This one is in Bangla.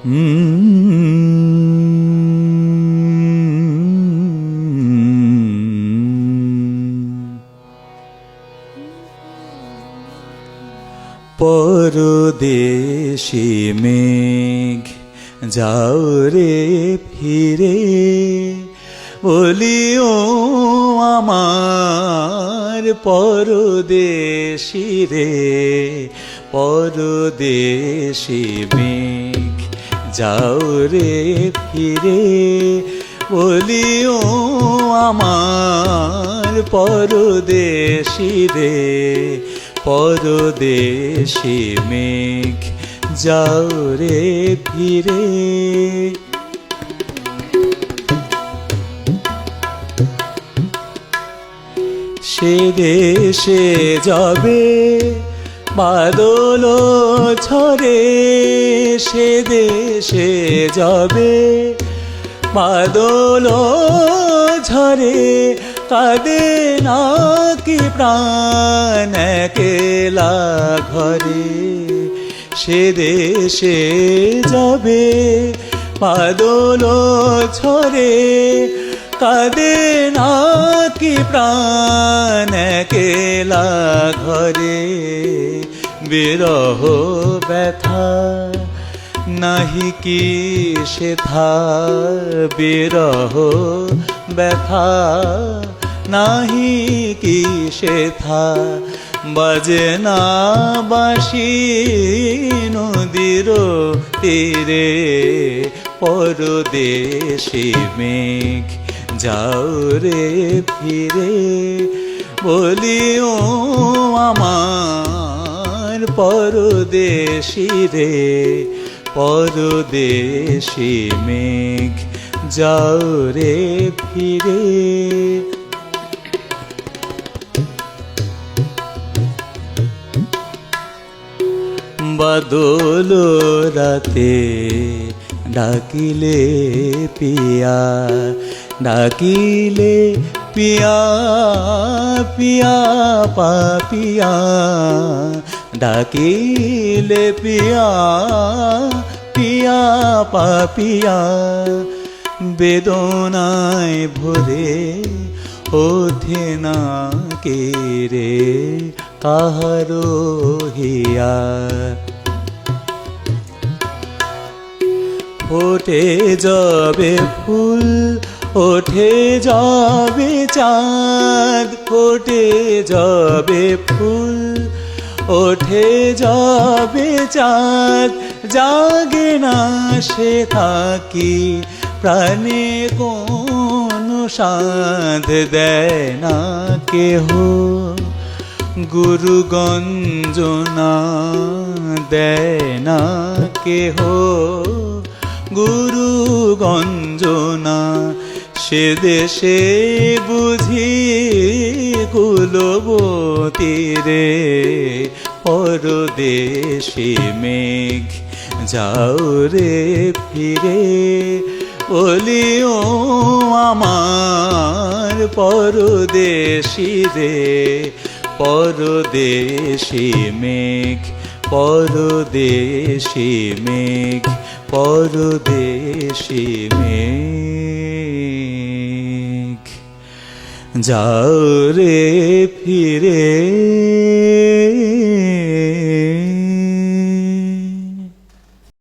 পরদেশি মেঘ যাও রে ফিরে। বলিও আমার পরদেশি রে পরদেশি মেঘ। যাও রে ফিরে, বলিও আমার পরদেশি রে, পরদেশি মেঘ, যাও রে ফিরে। সে দেশে যাবে বাদল ছড়ে সে দেশে যাবে। বাদল ঝরে কাঁদে নাকি প্রাণ কেলা ঘরে। সে দেশে যাবে। বাদল ঝরে কাঁদে নাকি প্রাণ কেলা ঘরে। বিরহ ব্যথা, নাহি কি সেথা বিরহ ব্যথা, নাহি কি সেথা বাজে না বাসি নদীর তীরে, পরদেশি মেঘ যাও রে ফিরে, বলিও আমার পরদেশি রে পরদেশি মেঘ যাও রে ফিরে। বাদল রাতে ডাকিলে পিয়া ডাকিলে পিয়া পিয়া, পাপিয়া, ডাকিলে পিয়া পিয়া, পাপিয়া, বেদনায় ভরে ওঠে না কে রে, কাহারো হিয়া ফোটে যাবে ফুল ওঠে যাবে চাঁদ, ফোটে যাবে ফুল। ওঠে যাবে চাঁদ, জাগে না সে থাকি। প্রাণে কোন সাধ দেয় না কেহ। গুরু গঞ্জনা দেয় না কেহ। গুরু গঞ্জনা সে দেশে বুঝি কুলবতী রে। পরদেশি মেঘ, যাও রে ফিরে। বলিও আমার পরদেশি রে। পরদেশি মেঘ পরদেশি মেঘ পরদেশি মেঘ। যাও রে ফিরে।